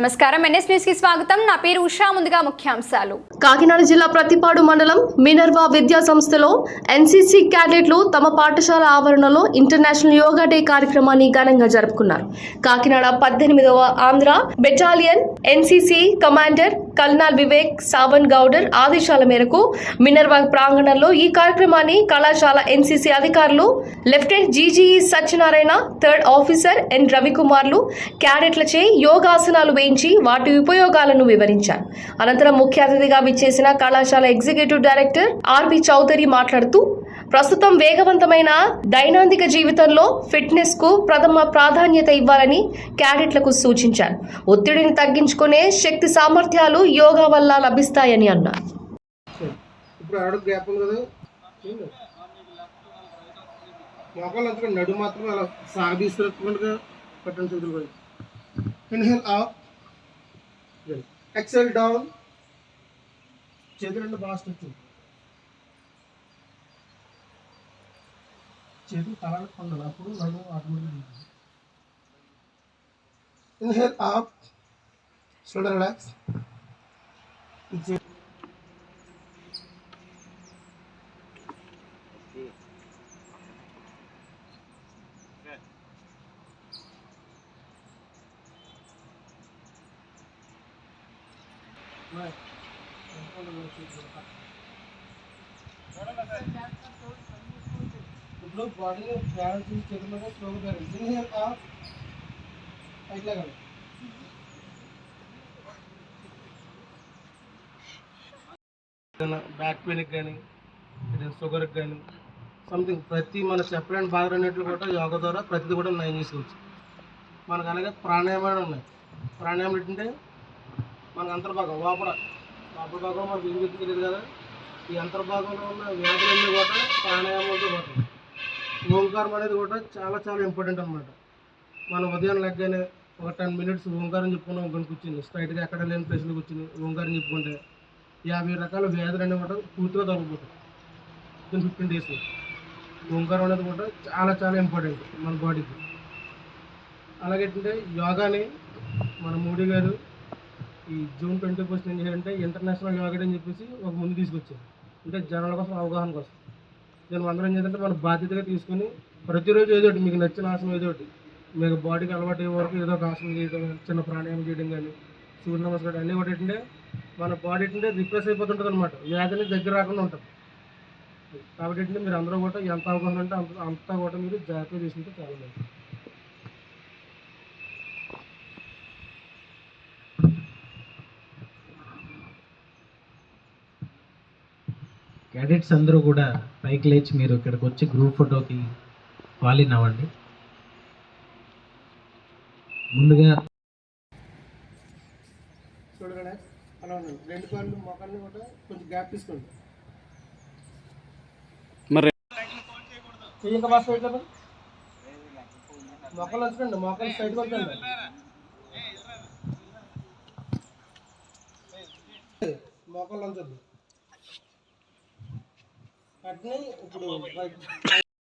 నమస్కారం. ఎన్ఎస్ న్యూస్కి స్వాగతం. నా పేరు ఉషా. ముందుగా ముఖ్యాంశాలు. కాకినాడ జిల్లా ప్రతిపాడు మండలం మినర్వా విద్యా సంస్థలో ఎన్సీసీ క్యాడెట్లు తమ పాఠశాల ఆవరణలో ఇంటర్నేషనల్ యోగా డే కార్యక్రమాన్ని ఘనంగా జరుపుకున్నారు. కాకినాడ పద్దెనిమిదవ Andhra battalion NCC commander colonel Vivek Savan Gowder ఆదేశాల మేరకు మినర్వా ప్రాంగణంలో ఈ కార్యక్రమాన్ని కళాశాల ఎన్సీసీ అధికారులు lieutenant G G E Satyanarayana third officer N రవికుమార్లు క్యాడెట్లచే యోగాసనాలు వేయించి వాటి ఉపయోగాలను వివరించారు. అనంతరం ముఖ్య అతిథిగా విచ్చేసిన కళాశాల ఎగ్జిక్యూటివ్ డైరెక్టర్ ఆర్బి చౌదరి మాట్లాడుతూ ప్రస్తుతం వేగవంతమైన దైనందిక జీవితంలో ఫిట్నెస్కు ప్రథమ ప్రాధాన్యత ఇవ్వాలని క్యాడెట్లకు సూచించారు. ఒత్తిడిని తగ్గించుకునే శక్తి సామర్థ్యాలు యోగా వల్ల లభిస్తాయని అన్నారు. సరే. నడు మాత్రం అలా సాగదీస్తున్నట్టుగా చేతులు ఇన్హేల్ అప్ ఎక్సెల్ డౌన్ చేతులు బాగా స్ట్రెచ్ చేతులు తలాలకు పొందాలి అప్పుడు నడు automatic inhale up shoulder relax లో బాడీని బ్యాలెన్స్ చేసి చేతులుగా స్లోగా బ్యాలెన్స్ ఇన్హేల్ అప్ బ్యాక్ పెయిన్కి కానీ షుగర్కి కానీ సంథింగ్ ప్రతి మన చెప్పలేని బాధలు అన్నింటిలో కూడా యోగా ద్వారా ప్రతిదీ కూడా నయం చేసుకోవచ్చు. మనకు అలాగే ప్రాణాయామాలు ఉన్నాయి. ప్రాణాయామం ఏంటంటే మన అంతర్భాగం లోపల లోపల భాగం మనకు ఏం తెలియదు కదా? ఈ అంతర్భాగంలో ఉన్న వ్యాధులన్నీ కూడా ప్రాణాయామం ఓంకారం అనేది కూడా చాలా చాలా ఇంపార్టెంట్ అనమాట మనం ఉదయం లెగ్గానే ఒక టెన్ మినిట్స్ ఓంకారం చెప్పుకున్నాం ఒకరిని కూర్చుని స్ట్రైట్గా ఎక్కడ లేని ప్లేస్లో కూర్చుని ఓంకారం చెప్పుకుంటే యాభై రకాల వ్యాధులు అనేవి కూడా పూర్తిగా తగ్గిపోతాయి వితిన్ ఫిఫ్టీన్ డేస్ ఓంకారం అనేది కూడా చాలా చాలా ఇంపార్టెంట్ మన బాడీకి. అలాగే ఏంటంటే యోగాని మన మోడీ గారు ఈ జూన్ ట్వంటీ ఫస్ట్ ఏం చేయాలంటే ఇంటర్నేషనల్ యోగా డే అని చెప్పేసి ఒక ముందు తీసుకొచ్చారు. అంటే జనాల కోసం అవగాహన కోసం. దీని అందరం ఏం మనం మన బాధ్యతగా తీసుకొని ప్రతిరోజు ఏదో ఒకటి మీకు నచ్చిన ఆసనం ఏదో ఒకటి మీకు బాడీకి అలవాటు అయ్యే వరకు ఏదో ఒక ఆసనం చేయడం చిన్న ప్రాణాయామం చేయడం కానీ సూర్య నమస్కారం అన్నీ ఒకటి ఏంటంటే మన బాడీ ఏంటంటే రిప్రెస్ అయిపోతుంటుంది అనమాట వ్యాధిని దగ్గర రాకుండా ఉంటుంది. కాబట్టి ఏంటంటే మీరు అందరూ కూడా ఎంత అవగాహన ఉంటే అంత అంతా కూడా మీరు జాగ్రత్తగా తీసుకుంటే చాలా. మంచిది క్యాడెట్స్ అందరూ కూడా పైకి లేచి మీరు ఇక్కడికి వచ్చి గ్రూప్ ఫోటోకి ఫాలిన్ అవ్వండి ముందుగా చూడగానే అలా ఉండండి. రెండు కాళ్ళు మొక్కల్ని కూడా కొంచెం గ్యాప్ తీసుకోండి. మరి చెయ్యి ఇంకా బాగా స్ట్రైట్ కదా మొక్కలు ఉంచండి మొక్కలు స్ట్రైట్గా ఉంచండి మొక్కలు ఉంచద్దు అట్నే ఇప్పుడు